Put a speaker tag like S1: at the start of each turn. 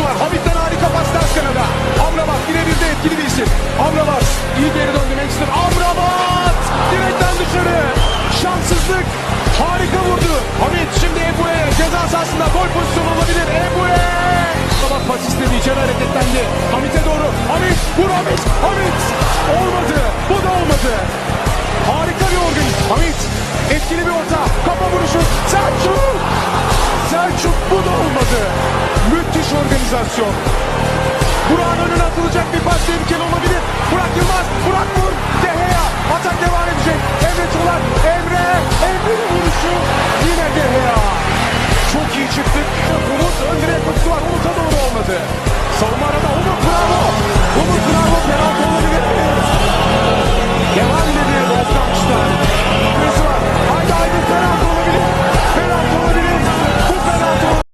S1: koşusu var. Hamit'ten harika pas ters kanada. Amrabat birebir de etkili bir isim. Amrabat iyi geri döndü Manchester. Amrabat direkten dışarı. Şanssızlık. Harika vurdu. Hamit şimdi Ebu'ye ceza sahasında gol pozisyonu olabilir. Ebu'ye. Amrabat pas istedi. içeri hareketlendi. Hamit'e doğru. Hamit. Vur Hamit. Hamit. Olmadı. Bu da olmadı. Harika bir organizm. Hamit. Etkili bir orta. Kafa vuruşu. Selçuk organizasyon. Burak'ın önüne atılacak bir pas tehlikeli olabilir. Burak Yılmaz. Burak vur. De Gea. Atak devam edecek. Emre Çolak. Emre. Emre'nin vuruşu. Yine De Gea. Çok iyi çıktık. Umut ön direğe koşusu var. Umut'a doğru olmadı. Savunma arada